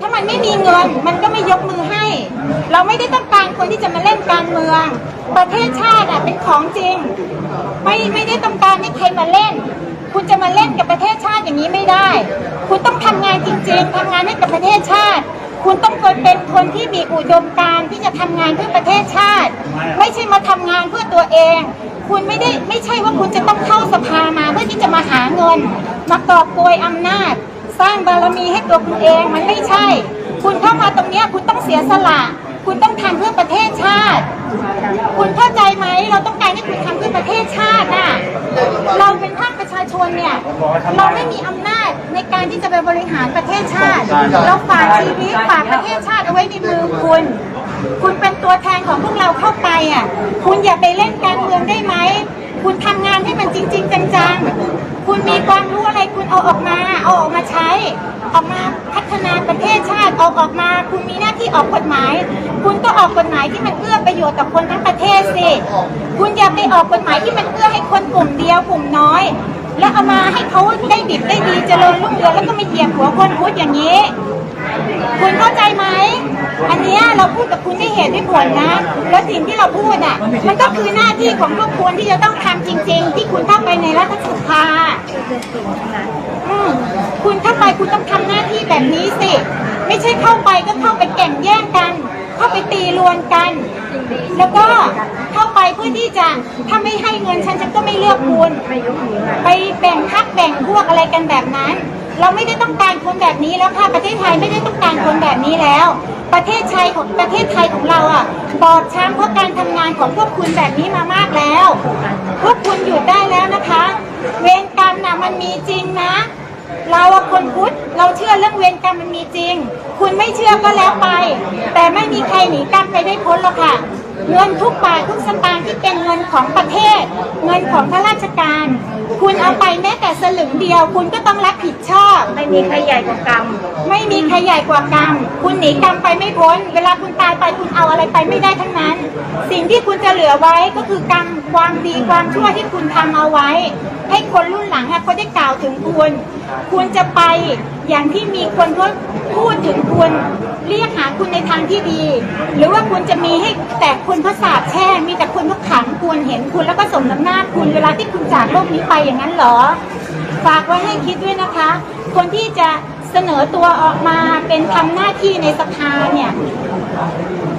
ถ้ามันไม่มีเงินมันก็ไม่ยกมือให้ เราไม่ได้ต้องการคนที่จะมาเล่นการเมือง ประเทศชาติอะเป็นของจริง ไม่ไม่ได้ต้องการให้ใครมาเล่น คุณจะมาเล่นกับประเทศชาติอย่างนี้ไม่ได้ คุณต้องทำงานจริง ๆทำงานให้กับประเทศชาติ คุณต้องเคยเป็นคนที่มีอุดมการณ์ที่จะทำงานเพื่อประเทศชาติ ไม่ใช่มาทำงานเพื่อตัวเอง คุณไม่ได้ไม่ใช่ว่าคุณจะต้องเข้าสภามาเพื่อที่จะมาหาเงิน มากอบโกยอำนาจางบารมีให้ตัวคุณเองมันไม่ใช่ คุณเข้ามาตรงเนี้ยคุณต้องเสียสละ คุณต้องทำเพื่อประเทศชาติ คุณเข้าใจไหมเราต้องการให้คุณทำเพื่อประเทศชาติน่ะเราเป็นภาคประชาชนเนี่ยเราไม่มีอำนาจในการที่จะไปบริหารประเทศชาติ เราฝากชีวิตฝากประเทศชาติเอาไว้ในมือคุณ คุณเป็นตัวแทนของพวกเราเข้าไปอะคุณอย่าไปเล่นการเมืองได้ไหมคุณทำงานให้มันจริง ๆ จังๆคุณมีความ คุณเอาออกมาเอาออกมาใช้ ออกมาพัฒนาประเทศชาติเอาออกมา คุณมีหน้าที่ออกกฎหมาย คุณก็ออกกฎหมายที่มันเอื้อประโยชน์ต่อคนทั้งประเทศสิคุณอย่าไปออกกฎหมายที่มันเอื้อให้คนกลุ่มเดียวกลุ่มน้อย แล้วเอามาให้เขาได้ดิบได้ดีเจริญรุ่งเรืองแล้วก็มาเหยียบหัวคนพุทธอย่างนี้ คุณเข้าใจไหมอันนี้เราพูดกับคุณได้เหตุได้ผลนะ แล้วสิ่งที่เราพูดอะ มันก็คือหน้าที่ของพวกคุณที่จะต้องทำจริง ๆ ที่คุณเข้าไปในรัฐสภา อืมคุณเข้าไปคุณต้องทำหน้าที่แบบนี้สิ ไม่ใช่เข้าไปก็เข้าไปแข่งแย่งกัน เข้าไปตีรวนกัน แล้วก็เข้าไปเพื่อที่จะถ้าไม่ให้เงินฉันฉันก็ไม่เลือกคุณไปแบ่งพักแบ่งพวกอะไรกันแบบนั้น เราไม่ได้ต้องการคนแบบนี้แล้วค่ะประเทศไทยไม่ได้ต้องการคนแบบนี้แล้ว ประเทศไทยของประเทศไทยของเราอะบอบช้ำเพราะการทำงานของพวกคุณแบบนี้มามากแล้ว พวกคุณหยุดได้แล้วนะคะ เวรกรร มันมีจริงนะ เราอะคนพุทธเราเชื่อเรื่องเวรกรรมมันมีจริง คุณไม่เชื่อก็แล้วไป แต่ไม่มีใครหนีกรรมไปได้พ้นหรอกค่ะ เงินทุกบาททุกสตางค์ที่เป็นเงินของประเทศ เงินของข้าราชการ คุณเอาไปแม้แต่สลึงเดียว คุณก็ต้องรับผิดชอบ ไม่มีใครใหญ่กว่ากรรม ไม่มีใครใหญ่กว่ากรรม คุณหนีกรรมไปไม่พ้น เวลาคุณตายไปคุณเอาอะไรไปไม่ได้ทั้งนั้น สิ่งที่คุณจะเหลือไว้ก็คือกรรมความดีความชั่วที่คุณทำเอาไว้ ให้คนรุ่นหลังเขาได้กล่าวถึงคุณ คุณจะไป อย่างที่มีคนเขาพูดถึงคุณเรียกหาคุณในทางที่ดี หรือว่าคุณจะมีให้แต่คนเขาสาบแช่งมีแต่คนเขาขังคุณเห็นคุณแล้วก็สมน้ำหน้าคุณเวลาที่คุณจากโลกนี้ไปอย่างนั้นเหรอ ฝากไว้ให้คิดด้วยนะคะ คนที่จะเสนอตัวออกมาเป็นทำหน้าที่ในสภาเนี่ย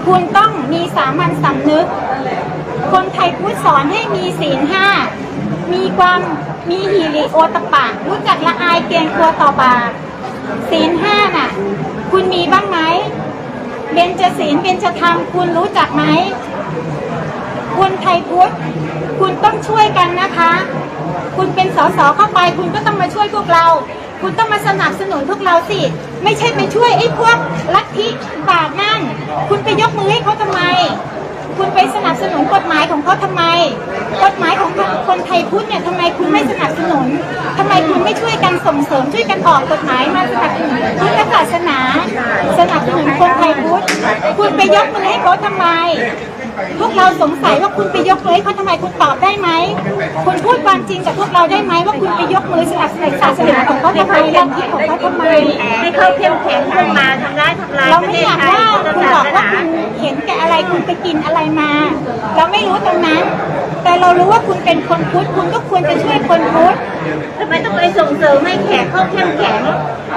คุณต้องมีสามัญสำนึก คนไทยพูดสอนให้มีศีลห้ามีความมีหิริโอตปปะรู้จักละอายเกรงกลัวต่อบาป ศีลห้าน่ะ คุณมีบ้างไหมเบญจศีลเบญจธรรมคุณรู้จักไหมคนไทยพุทธคุณต้องช่วยกันนะคะ คุณเป็นสสเข้าไป คุณก็ต้องมาช่วยพวกเรา คุณต้องมาสนับสนุนพวกเราสิ ไม่ใช่ไปช่วยไอ้พวกลัทธิบาปนั่น คุณไปยกมือให้เขาทำไม คุณไปสนับสนุนกฎหมายของเขาทำไม กฎหมายของคนไทยพุทธเนี่ยทำไมคุณไม่สนับสนุน คุณไม่ช่วยกันส่งเสริมช่วยกันออกกฎหมายมาสนับสนุนพุทธศาสนา สนับสนุนคนไทยพุทธคุณไปยกมือให้เขาทำไมพ เราสงสัยว่าคุณไปยกมือให้เขาทำไมคุณตอบได้ไหมคุณพูดความจริงกับพวกเราได้ไหมว่าคุณไปยกมือสนับสนุนศาสนาของเขาทำไมลัทธิของเขาทำไมให้เขาเข้มแข็งขึ้นมาทำร้ายทำลายเราประไม่เทศอยากไทยว่าพุทธคุณศาบอกสว่านาคุณเห็นแก่อะไรคุณไปกินอะไรมา เราไม่รู้ตรงนั้น แต่เรารู้ว่าคุณเป็นคนพุทธคุณก็ควรจะช่วยคนพุทธทำไมต้องไปส่งเสริมให้แขกเขาเข้มแข็ง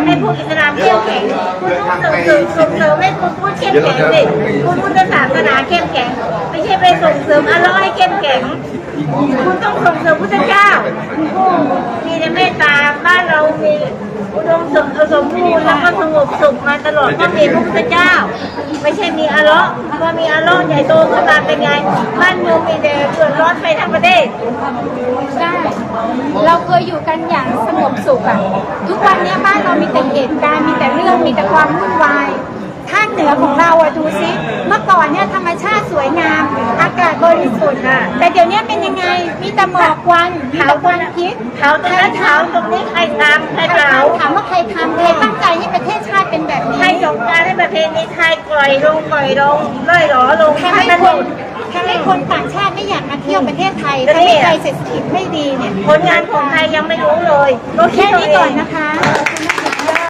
ให้พวกอิสลามเข้มแข็งคุณต้องส่งเสริมส่งเสริมให้คุณพุทธเข้มแข็งสิคุณพุทธศาสนาเข้มแข็งไม่ใช่ไปส่งเสริมอัลเลาะห์เข้มแข็ง คุณต้องส่งเสริมพุทธเจ้าผู้มีแต่เมตตาบ้านเรามีอุดมสมสมบูรณ์แล้วก็สงบสุขมาตลอดก็มีพระพุทธเจ้า ไม่ใช่มีอัลเลาะห์พอมีอัลเลาะห์ใหญ่โตขึ้นมาเป็นไงบ้านเมืองมีแต่เดือดร้อนไปทั้งประเทศใช่เราเคยอยู่กันอย่างสงบสุขอะทุกวันนี้บ้านเรามีแต่เหตุการณ์มีแต่เรื่องมีแต่ความวุ่นวาย บริสุทธิ์อะแต่เดี๋ยวนี้เป็นยังไง มีแต่หมอกควันมีแต่ควันพิษเขาตรงนั้นเขาตรงนี้ใครทำใครใครเผาถามว่าใครทำใครตั้งใจให้ประเทศชาติเป็นแบบใครนี้สงการให้ประเพณีไทยปล่อยลงปล่อยลงเล่อยหลอลงทำให้คนทำให้คนต่างชาติไม่อยากมาเที่ยวประเทศไทยทำให้ไทยเศรษฐกิจไม่ดีเนี่ยผลงานของไทยยังไม่รู้เลยแค่นี้ก่อนนะคะขอบคุณนะคะ